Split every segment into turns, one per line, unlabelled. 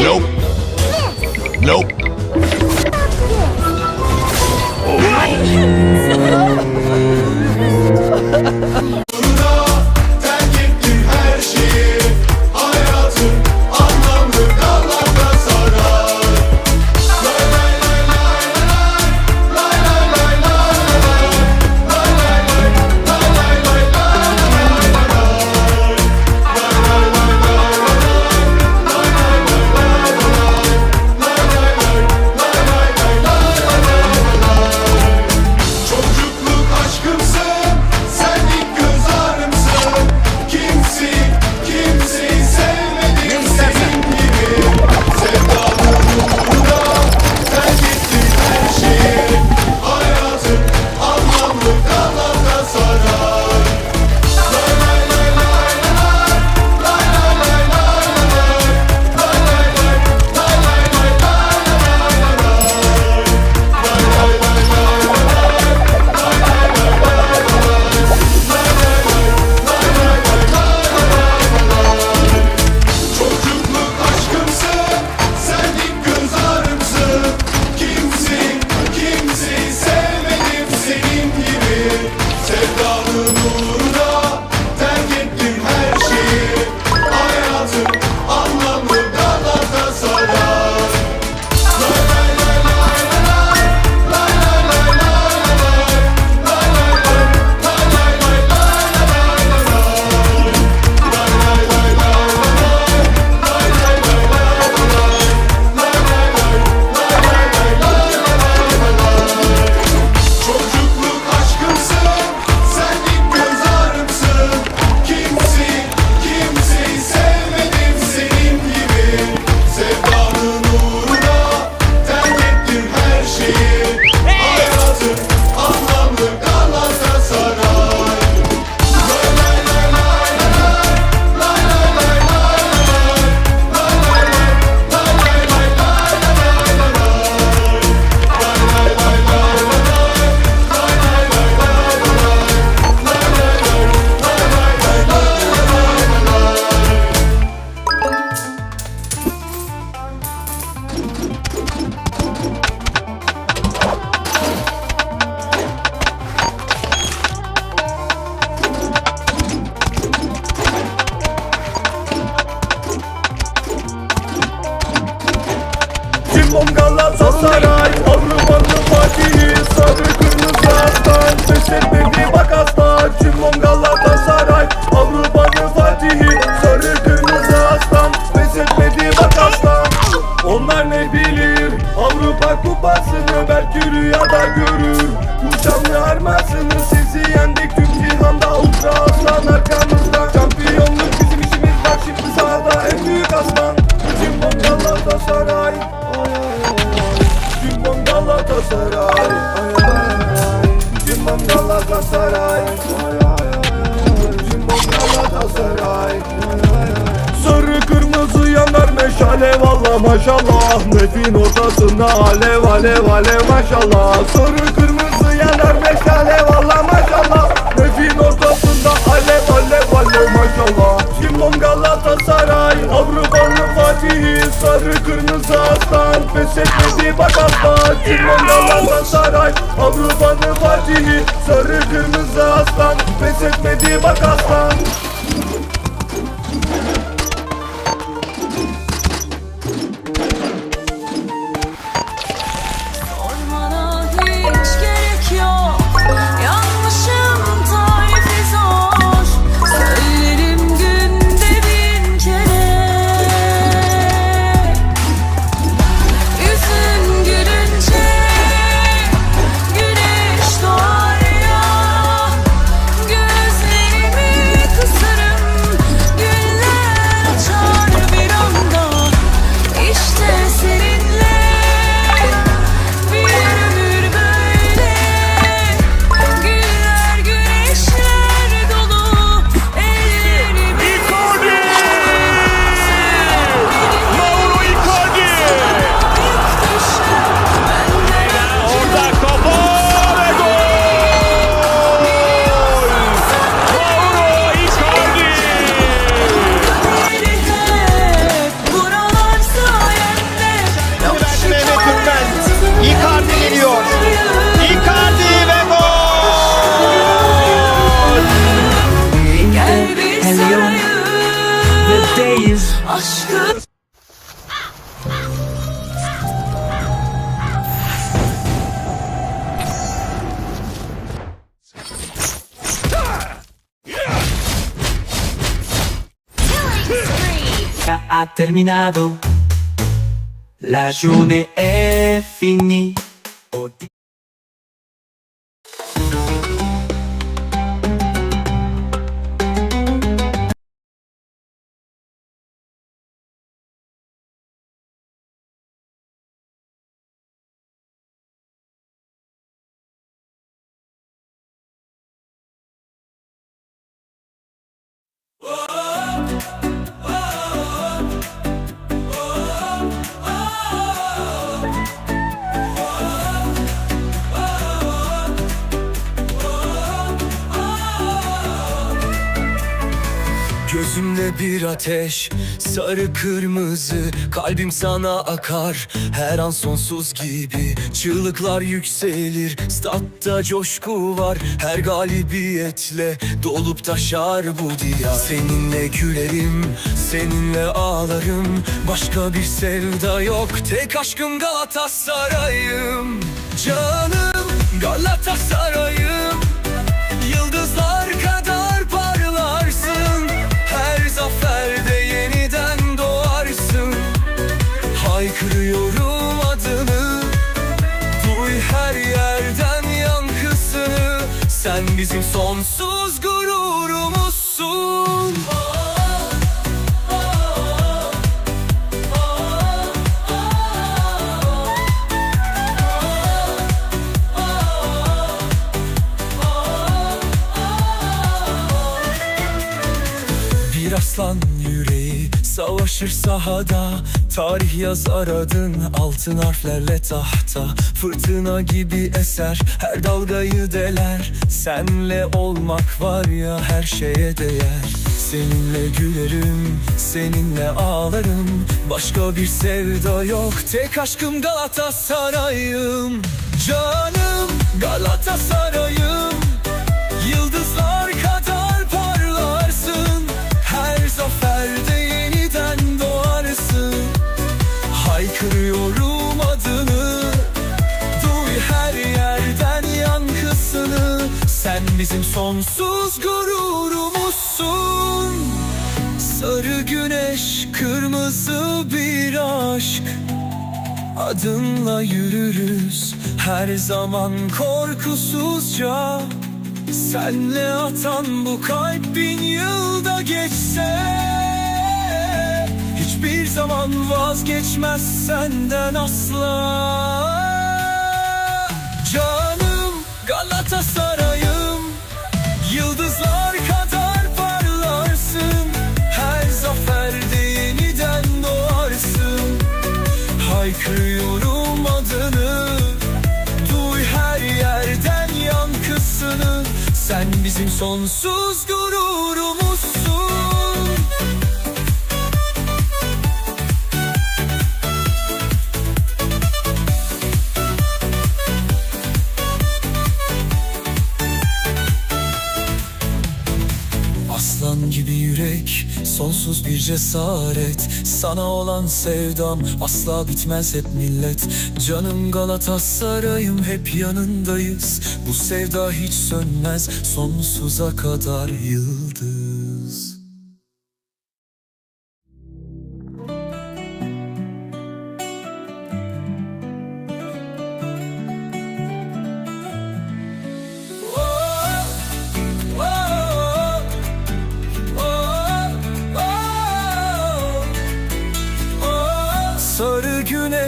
Nope. Nope. Galatasaray Avrupa'nın Fatihi Sarı kırmızı aslan. Pes etmedi bak aslan. Cimbom Galatasaray Avrupa'nın Fatihi Sarı kırmızı aslan. Pes etmedi bak aslan. Onlar ne bilir? Avrupa kupasını belki rüyada görür. Bu şanlı armasını Nefin ortasında alev alev alev maşallah. Sarı kırmızı yanar meşale valla maşallah. Nefin ortasında alev alev alev maşallah. Cimbom Galatasaray Avrupa'nın Fatihi Sarı kırmızı aslan Pes etmedi bak aslan Cimbom Galatasaray Avrupa'nın Fatihi Sarı kırmızı aslan Pes etmedi bak aslan
terminato. La journée est finie.
Gözümde bir ateş Sarı kırmızı Kalbim sana akar. Her an sonsuz gibi Çığlıklar yükselir. Statta coşku var Her galibiyetle Dolup taşar bu diyar. Seninle gülerim Seninle ağlarım. Başka bir sevda yok Tek aşkım Galatasaray'ım. Canım Galatasaray'ım bizim sonsuz savaşır sahada. Tarih yazar adın altın harflerle tahta. Fırtına gibi eser her dalgayı deler. Senle olmak var ya her şeye değer. Seninle gülerim, seninle ağlarım. Başka bir sevda yok, tek aşkım Galatasaray'ım. Canım Galatasaray'ım Haykırıyorum adını. Duy her yerden yankısını. Sen bizim sonsuz gururumuzsun. Sarı güneş, kırmızı bir aşk. Adınla yürürüz. Her zaman korkusuzca. Senle atan bu kalp bin yılda geçse. Hiçbir zaman vazgeçmez senden asla. Canım Galatasaray'ım Yıldızlar kadar parlarsın. Her zaferde yeniden doğarsın. Haykırıyorum adını Duy her yerden yankısını. Sen bizim sonsuz gururumuzsun sonsuz bir cesaret Sana olan sevdam asla bitmez hep millet. Canım Galatasaray'ım hep yanındayız. Bu sevda hiç sönmez sonsuza kadar yıldız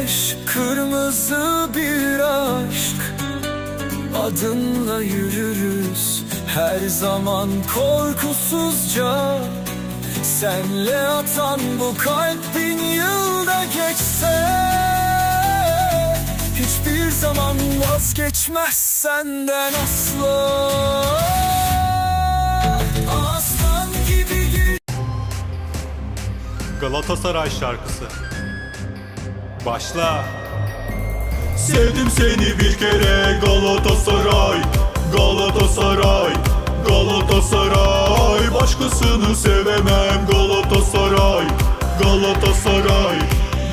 güneş, kırmızı bir aşk. Adınla yürürüz her zaman korkusuzca. Senle atan bu kalp bin yılda geçse Hiçbir zaman vazgeçmez senden asla. Aslan gibi
Galatasaray şarkısı. Başla.
Sevdim seni bir kere Galatasaray Galatasaray Galatasaray. Başkasını sevemem Galatasaray Galatasaray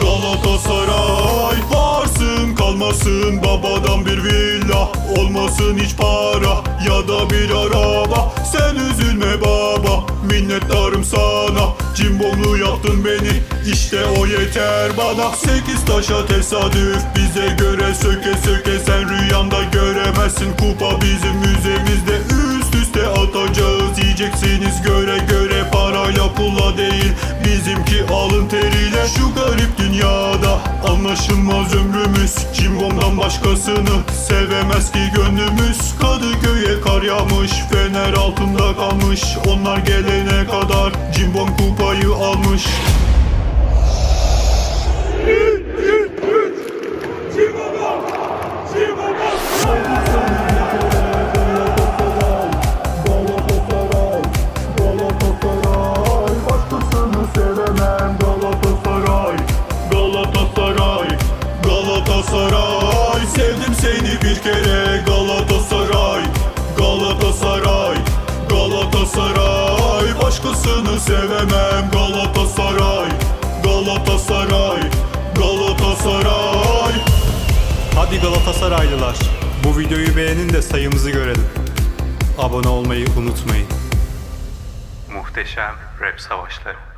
Galatasaray. Varsın kalmasın babadan bir villa Olmasın hiç para ya da bir araba. Sen üzülme baba minnettarım sana Cimbomlu yaptın beni işte o yeter bana. Sekiz taşa tesadüf bize göre söke söke Sen rüyanda göremezsin. Kupa bizim müzemizde Üst üste atacağız yiyeceksiniz göre göre Parayla pula değil bizimki alın teriyle. Şu garip dünyada anlaşılmaz ömrümüz Cimbom'dan başkasını sevemez ki gönlümüz. Kadıköy'e kar yağmış fener altında kalmış Onlar gelene kadar Cimbom kupayı almış sevemem Galatasaray Galatasaray Galatasaray
Hadi Galatasaraylılar. Bu videoyu beğenin de sayımızı görelim. Abone olmayı unutmayın. Muhteşem Rap Savaşları.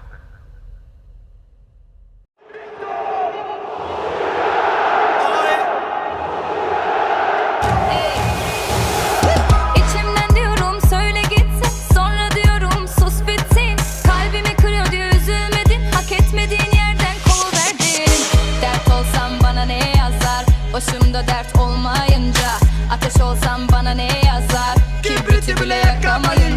Olmayınca Ateş